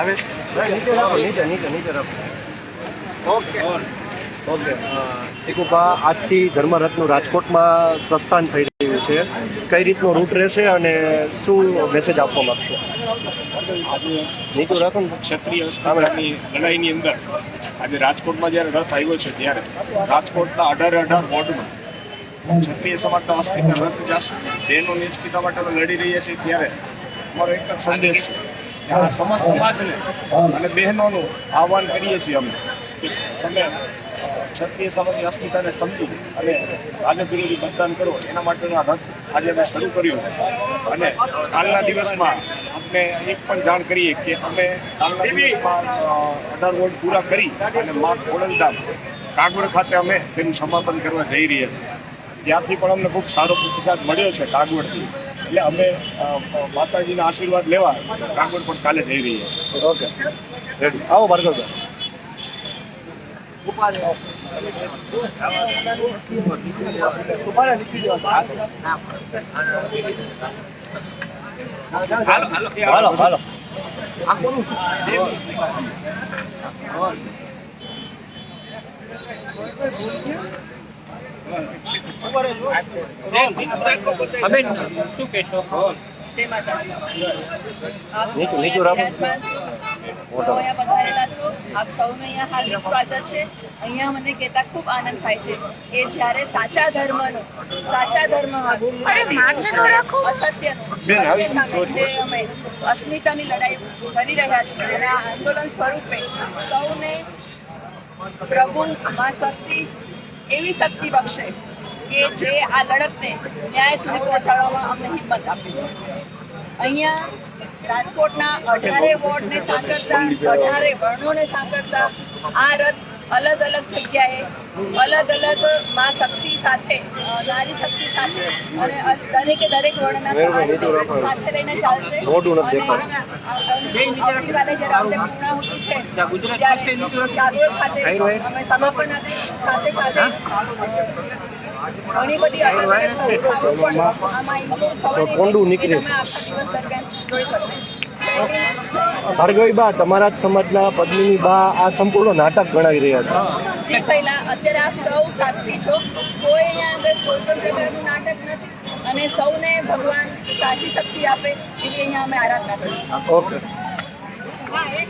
આવે નીચે રાખો નીચે નીચે નીચે રાખો. ઓકે. ઓકે. ટીકુભા આજથી ધર્મરથનું રાજકોટમાં પ્રસ્થાન થઈ રહ્યું છે. કઈ રીતનો રૂટ રહેશે અને શું મેસેજ આપવા માંગશો? આજે નીચે રાખો ને ક્ષત્રિય અસ્મિતાની લડાઈની અંદર. આજે રાજકોટમાં જ્યારે રથ આવ્યો છે ત્યારે રાજકોટના અઢારે અઢાર વોર્ડમાં ક્ષત્રિય સમાજના અસ્મિતા રથ જાશે બહેનોની અસ્મિતા માટે અમે લડી રહ્યા છીએ ત્યારે અમારો એક જ સંદેશ છે. આ સમસ્ત સમાજને અને બહેનોનું આહવાન કરીએ છીએ અમે. કે તમે ક્ષત્રિય સમાજની અસ્મિતાને સમજી અને ભાજપ વિરોધી મતદાન કરો એના માટેનો આ રથ આજે અમે શરૂ કર્યું. અને કાલના દિવસમાં અમને એક પણ જાણ કરીએ કે અમે કાલના દિવસમાં અઢાર વોર્ડ પૂરા કરી અને મા ખોડલધામ કાગવડ ખાતે અમે તેનું સમાપન કરવા જઈ રહ્યા છીએ. ત્યાંથી પણ અમને ખૂબ સારો પ્રતિસાદ મળ્યો છે કાગવડથી એટલે અમે માતાજીના આશીર્વાદ લેવા કાગવડ પણ કાલે જઈ રહીએ છીએ. ઓકે. રેડી આવો ભાર્ગવ હાલો હાલો. હવે શું કહેશો જય માતાજી. આપ નીચું- નીચું રાખો. અહીંયા બિરાજમાન છો. સૌ અહીંયા પધારેલા છો આપ સૌનું અહીંયા હાર્દિક સ્વાગત છે અહીંયા મને કહેતા ખૂબ આનંદ થાય છે કે જ્યારે સાચા ધર્મનો સાચા ધર્મ અસત્યનું બેન, આવી સત્ય સામે જે અમે અસ્મિતાની લડાઈ કરી રહ્યા છીએ અને આ આંદોલન સ્વરૂપે સૌને પ્રભુ મા શક્તિ એવી શક્તિ બક્ષે કે જે આ લડતને ન્યાય સુધી પહોંચાડવામાં અમને હિંમત આપી. અહીંયા રાજકોટના અઢારે વોર્ડને સાંકળતા અઢારે વર્ણોને સાંકળતા આ રથ અલગ અલગ જગ્યાએ અલગ અલગમાં શક્તિ સાથે નારી શક્તિ સાથે અને દરેકે દરેક વર્ણના સમાજને સાથે લઈને ચાલશે. આવતીકાલે જ્યારે અમને પૂર્ણાહુતિ છે ત્યારે ખાતે અમે સમાપન સાથે સાથે ઘણી બધી તો કોંડું નીકળે. ભાર્ગવી બા તમારા જ સમાજના પદ્મિની બા આ સંપૂર્ણ નાટક ગણાવી રહ્યા છે. જે પહેલા અત્યારે આપ સૌ સાક્ષી છો. કોઈ અહીંયા આગળ કોઈ પણ પ્રકારનું નાટક નથી અને સૌને ભગવાન સાચી શક્તિ આપે એવી અહીંયા અમે આરાધના કરીશું. ઓકે. એક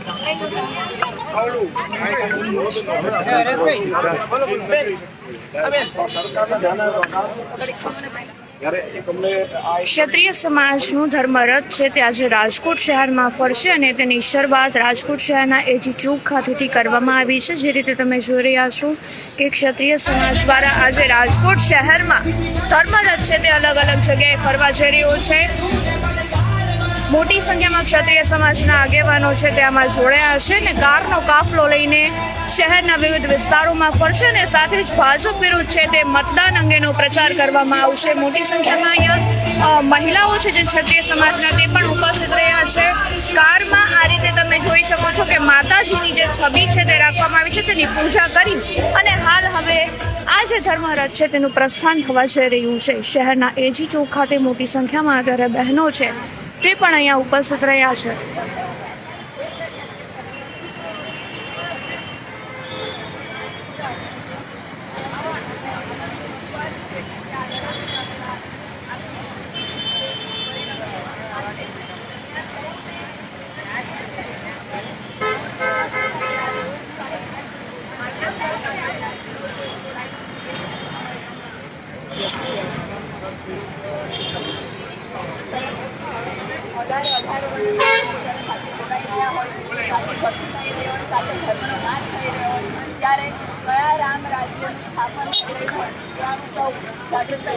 ક્ષત્રિય સમાજનું ધર્મરથ છે તે આજે રાજકોટ શહેરમાં ફરશે અને તેની શરૂઆત રાજકોટ શહેરના એજી ચોક ખાતેથી કરવામાં આવી છે. જે રીતે તમે જોઈ રહ્યા છો કે ક્ષત્રિય સમાજ દ્વારા આજે રાજકોટ શહેરમાં ધર્મરથ છે તે અલગ અલગ જગ્યાએ ફરવા જઈ રહ્યો છે. મોટી સંખ્યામાં ક્ષત્રિય સમાજના આગેવાનો છે તે આમાં જોડાયા છે ને કારનો કાફલો લઈને શહેરના વિવિધ વિસ્તારોમાં ફરશે અને સાથે જ ભાજપ વિરુદ્ધ છે તે મતદાન અંગેનો પ્રચાર કરવામાં આવશે. મોટી સંખ્યામાં અહીંયા મહિલાઓ છે જે ક્ષત્રિય સમાજના તે પણ ઉપસ્થિત રહ્યા છે. કારમાં આ રીતે તમે જોઈ શકો છો કે માતાજીની જે છબી છે તે રાખવામાં આવી છે, તેની પૂજા કરી અને હાલ હવે આ જે ધર્મરથ છે તેનું પ્રસ્થાન થવા જઈ રહ્યું છે. શહેરના એજી ચોક ખાતે મોટી સંખ્યામાં અત્યારે બહેનો છે. તે પણ અહીંયા ઉપસ્થિત રહ્યા છે અઢારે અઢાર વર્ષ સાથે જોડાઈ રહ્યા હોય સાથે ભક્તિ થઈ રહી હોય સાથે ધર્મનો નાશ થઈ રહ્યો હોય ત્યારે કયા રામ રાજ્યની સ્થાપના થઈ હોય ત્યાં સૌ જાગૃતતા